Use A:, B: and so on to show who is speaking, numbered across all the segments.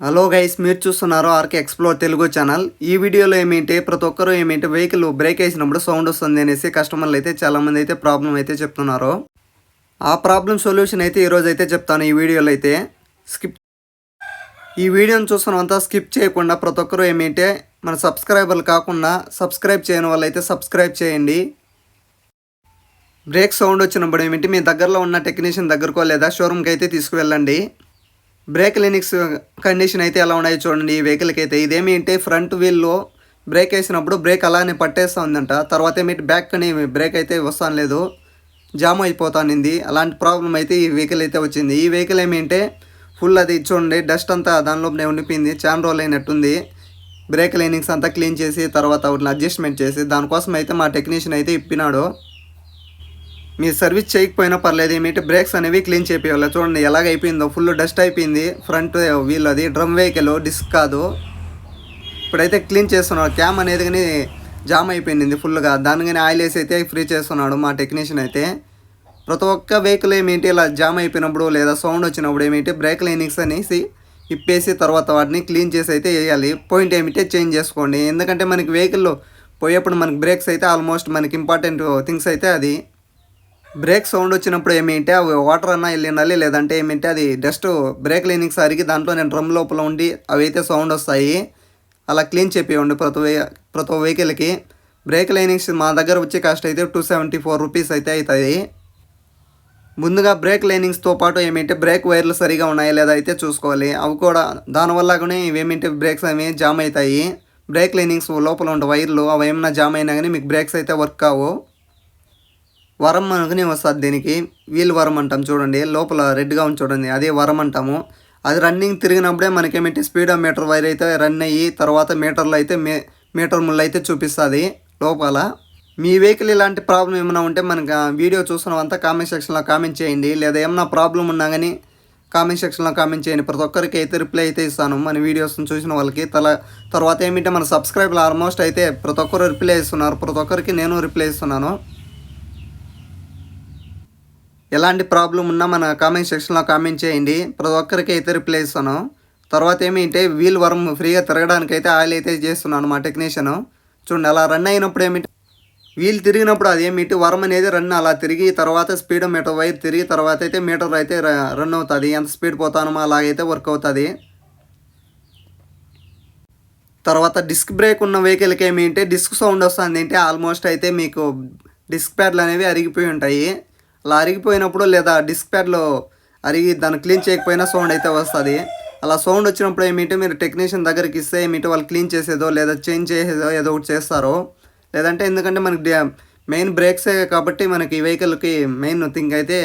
A: Hello guys మీరు చూస్తున్నారు RK explore Telugu channel. ఈ వీడియోలో ఏమిటి ప్రతి ఒక్కరు ఏమిటి వెహికల్ బ్రేక్ వేసినప్పుడు సౌండ్ వస్తుంది అనేసి కస్టమర్లు అయితే చాలామంది అయితే ప్రాబ్లం అయితే చెప్తున్నారు. ఆ ప్రాబ్లం సొల్యూషన్ అయితే ఈరోజు అయితే చెప్తాను ఈ వీడియోలో అయితే. స్కిప్ ఈ వీడియోని చూస్తున్నంతా స్కిప్ చేయకుండా ప్రతి ఒక్కరు ఏమిటి మన సబ్స్క్రైబర్లు కాకుండా సబ్స్క్రైబ్ చేయని వాళ్ళైతే సబ్స్క్రైబ్ చేయండి. బ్రేక్ సౌండ్ వచ్చినప్పుడు ఏమిటి మీ దగ్గరలో ఉన్న టెక్నీషియన్ దగ్గరకో లేదా షోరూమ్కి అయితే తీసుకువెళ్ళండి. బ్రేక్ లినిక్స్ కండిషన్ అయితే ఎలా ఉన్నాయో చూడండి. ఈ వెహికల్కి అయితే ఇదేమి అంటే ఫ్రంట్ వీల్లో బ్రేక్ వేసినప్పుడు బ్రేక్ అలానే పట్టేస్తూ ఉందంట. తర్వాత ఏమిటి బ్యాక్ అని బ్రేక్ అయితే వస్తాను లేదు. జామ్ అయిపోతానింది. అలాంటి ప్రాబ్లం అయితే ఈ వెహికల్ అయితే వచ్చింది. ఈ వెహికల్ ఏమిటంటే ఫుల్ అది చూడండి డస్ట్ అంతా దానిలోనే ఉండిపోయింది. చాలా రోజులు అయినట్టుంది. బ్రేక్ లైనింగ్స్ అంతా క్లీన్ చేసి తర్వాత వాటిని అడ్జస్ట్మెంట్ చేసి దానికోసం అయితే మా టెక్నీషియన్ అయితే ఇప్పినాడు. మీరు సర్వీస్ చేయకపోయినా పర్లేదు ఏమిటి బ్రేక్స్ అనేవి క్లీన్ చేయాలి చూడండి ఎలాగ అయిపోయిందో ఫుల్ డస్ట్ అయిపోయింది. ఫ్రంట్ వీల్ అది డ్రమ్ వెహికల్ డిస్క్ కాదు. ఇప్పుడైతే క్లీన్ చేస్తున్నాడు. క్యామ్ అనేది కానీ జామ్ అయిపోయింది ఫుల్గా దాని కానీ ఆయిల్ వేసి అయితే ఫ్రీ చేస్తున్నాడు మా టెక్నీషియన్ అయితే. ప్రతి ఒక్క వెహికల్ ఏమిటి ఇలా జామ్ అయిపోయినప్పుడు లేదా సౌండ్ వచ్చినప్పుడు ఏమిటి బ్రేక్ లైనింగ్స్ అనేసి ఇప్పేసి తర్వాత వాటిని క్లీన్ చేసి అయితే వేయాలి. పాయింట్ ఏమిటి చేంజ్ చేసుకోండి. ఎందుకంటే మనకి వెహికల్లో పోయేప్పుడు మనకి బ్రేక్స్ అయితే ఆల్మోస్ట్ మనకి ఇంపార్టెంట్ థింగ్స్ అయితే అది. బ్రేక్ సౌండ్ వచ్చినప్పుడు ఏమిటి? అవి వాటర్ అన్నా వెళ్ళినాలి లేదంటే ఏమిటి? అది జస్ట్ బ్రేక్ లేనికి అరిగి దాంట్లో నేను డ్రమ్ లోపల ఉండి అవి అయితే సౌండ్ వస్తాయి అలా క్లీన్ చెప్పివ్వండి ప్రతి వే ప్రతి వెహికల్కి బ్రేక్ లైనింగ్స్ మా దగ్గర వచ్చే కాస్ట్ అయితే టూ సెవెంటీ ఫోర్ రూపీస్ అయితే అవుతుంది ముందుగా బ్రేక్ లైనింగ్స్తో పాటు ఏమిటి? బ్రేక్ వైర్లు సరిగా ఉన్నాయా లేదా అయితే చూసుకోవాలి. అవి కూడా దానివల్ల కూడా ఇవేమిటి? బ్రేక్స్ అవి జామ్ అవుతాయి. బ్రేక్ లైనింగ్స్ లోపల ఉండే వైర్లు అవి ఏమైనా జామ్ అయినా కానీ మీకు బ్రేక్స్ అయితే వర్క్ కావు. వరం అనుకుని వస్తుంది దీనికి. వీల్ వరం అంటాం చూడండి. లోపల రెడ్గా ఉంది చూడండి. అదే వరం అంటాము. అది రన్నింగ్ తిరిగినప్పుడే మనకేమిటి? స్పీడ్ మీటర్ వైర్ అయితే రన్ అయ్యి తర్వాత మీటర్లో అయితే మే మీటర్ ముళ్ళు అయితే చూపిస్తుంది లోపల. మీ వెహికల్ ఇలాంటి ప్రాబ్లం ఏమైనా ఉంటే మనకి వీడియో చూసినవంతా కామెంట్ సెక్షన్లో కామెంట్ చేయండి. లేదా ఏమైనా ప్రాబ్లం ఉన్నా కానీ కామెంట్ సెక్షన్లో కామెంట్ చేయండి. ప్రతి ఒక్కరికి అయితే రిప్లై అయితే ఇస్తాను. మన వీడియోస్ని చూసిన వాళ్ళకి. తల తర్వాత ఏమిటంటే మన సబ్స్క్రైబర్లు ఆల్మోస్ట్ అయితే ప్రతి ఒక్కరు రిప్లై ఇస్తున్నారు. ప్రతి ఒక్కరికి నేను రిప్లై ఇస్తున్నాను. ఎలాంటి ప్రాబ్లం ఉన్నా మన కామెంట్ సెక్షన్లో కామెంట్ చేయండి. ప్రతి ఒక్కరికి అయితే రిప్లై ఇస్తాను తర్వాత ఏమిటంటే వీల్ వరం ఫ్రీగా తిరగడానికి అయితే ఆయిల్ అయితే చేస్తున్నాను మా టెక్నీషియన్ చూడండి అలా రన్ అయినప్పుడు ఏమిటి? వీల్ తిరిగినప్పుడు అది ఏమిటి వరం అనేది రన్ అలా తిరిగి తర్వాత స్పీడ్ మీటర్ వైర్ తిరిగి తర్వాత అయితే మీటర్ అయితే ర- రన్ అవుతుంది. ఎంత స్పీడ్ పోతానో అలాగైతే వర్క్ అవుతుంది. తర్వాత డిస్క్ బ్రేక్ ఉన్న వెహికల్కి ఏమిటంటే డిస్క్ సౌండ్ వస్తుంది అంటే ఆల్మోస్ట్ అయితే మీకు డిస్క్ ప్యాడ్లు అనేవి అరిగిపోయి ఉంటాయి. అలా అరిగిపోయినప్పుడు లేదా డిస్క్ ప్యాడ్లో అరిగి దాన్ని క్లీన్ చేయకపోయినా సౌండ్ అయితే వస్తుంది. అలా సౌండ్ వచ్చినప్పుడు ఏమిటో? మీరు టెక్నీషియన్ దగ్గరికి ఇస్తే ఏమిటో? వాళ్ళు క్లీన్ చేసేదో లేదా చేంజ్ చేసేదో ఏదో ఒకటి చేస్తారో. లేదంటే ఎందుకంటే మనకి మెయిన్ బ్రేక్సే కాబట్టి మనకి ఈ వెహికల్కి మెయిన్ థింగ్ అయితే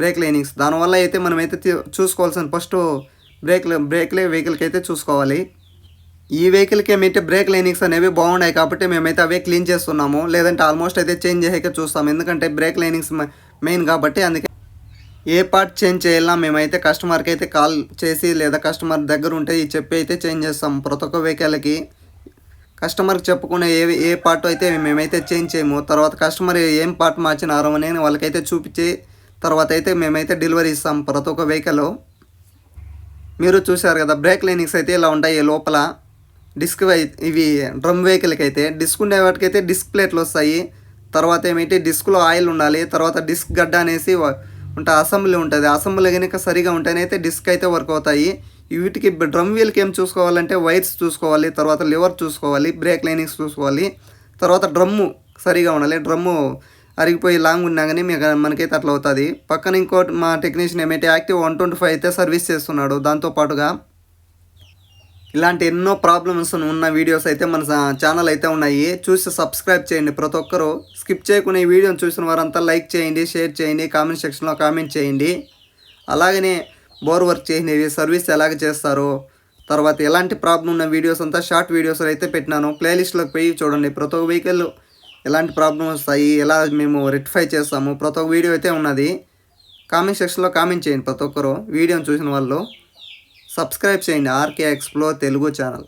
A: బ్రేక్ లైనింగ్స్. దానివల్ల అయితే మనం అయితే చూసుకోవాల్సిన ఫస్ట్ బ్రేక్ బ్రేక్లే వెహికల్కి అయితే చూసుకోవాలి. ఈ వెహికల్కి ఏమైతే బ్రేక్ లైనింగ్స్ అనేవి బాగున్నాయి కాబట్టి మేమైతే అవే క్లీన్ చేస్తున్నాము. లేదంటే ఆల్మోస్ట్ అయితే చేంజ్ చేయక చూస్తాము. ఎందుకంటే బ్రేక్ లైనింగ్స్ మెయిన్ కాబట్టి అందుకే ఏ పార్ట్ చేంజ్ చేయాలన్నా మేమైతే కస్టమర్కి అయితే కాల్ చేసి లేదా కస్టమర్ దగ్గర ఉంటే ఈ చెప్పి అయితే చేంజ్ చేస్తాం. ప్రతి ఒక్క వెహికల్కి కస్టమర్కి చెప్పుకునే ఏ ఏ పార్ట్ అయితే మేమైతే చేంజ్ చేయము తర్వాత కస్టమర్ ఏం పార్ట్ మార్చినారో అని వాళ్ళకైతే చూపించి తర్వాత అయితే మేమైతే డెలివరీ ఇస్తాం ప్రతి ఒక్క వెహికల్ మీరు చూశారు కదా బ్రేక్ లైనింగ్స్ అయితే ఇలా ఉంటాయి లోపల. డిస్క్ ఇవి డ్రమ్ వెహికల్కి అయితే డిస్క్ ఉండే వాటికైతే డిస్క్ ప్లేట్లు వస్తాయి. తర్వాత ఏమైతే డిస్క్లో ఆయిల్ ఉండాలి తర్వాత డిస్క్ గడ్డ అనేసి ఉంటే అసెంబ్లీ ఉంటుంది. అసెంబ్లీ కనుక సరిగా ఉంటేనైతే డిస్క్ అయితే వర్క్ అవుతాయి. వీటికి డ్రమ్ వీల్కి ఏం చూసుకోవాలంటే వైర్స్ చూసుకోవాలి తర్వాత లివర్ చూసుకోవాలి బ్రేక్ లైనింగ్స్ చూసుకోవాలి. తర్వాత డ్రమ్ము సరిగా ఉండాలి. డ్రమ్ము అరిగిపోయి లాంగ్ ఉన్నా కానీ మీకు మనకైతే అట్లా అవుతుంది. పక్కన ఇంకోటి మా టెక్నీషియన్ ఏమైతే యాక్టివ్ వన్ ట్వంటీ ఫైవ్ అయితే సర్వీస్ చేస్తున్నాడు. దాంతో పాటుగా ఇలాంటి ఎన్నో ప్రాబ్లమ్స్ ఉన్న వీడియోస్ అయితే మన ఛానల్ అయితే ఉన్నాయి. చూసి సబ్స్క్రైబ్ చేయండి ప్రతి ఒక్కరూ. స్కిప్ చేయకుండా ఈ వీడియోని చూసిన వారంతా లైక్ చేయండి షేర్ చేయండి కామెంట్ సెక్షన్లో కామెంట్ చేయండి. అలాగనే బోర్ వర్క్ చేసినవి సర్వీస్ ఎలాగ చేస్తారు. తర్వాత ఎలాంటి ప్రాబ్లం ఉన్న వీడియోస్ అంతా షార్ట్ వీడియోస్ అయితే పెట్టినాను. ప్లేలిస్ట్లోకి పోయి చూడండి. ప్రతి ఒక్క వెహికల్ ఎలాంటి ప్రాబ్లమ్ వస్తాయి ఎలా మేము రెక్టిఫై చేస్తాము ప్రతి ఒక్క వీడియో అయితే ఉన్నది. కామెంట్ సెక్షన్లో కామెంట్ చేయండి ప్రతి ఒక్కరు. వీడియోని చూసిన వాళ్ళు. సబ్స్క్రైబ్ చేయండి ఆర్కే ఎక్స్ప్లోర్ తెలుగు ఛానల్.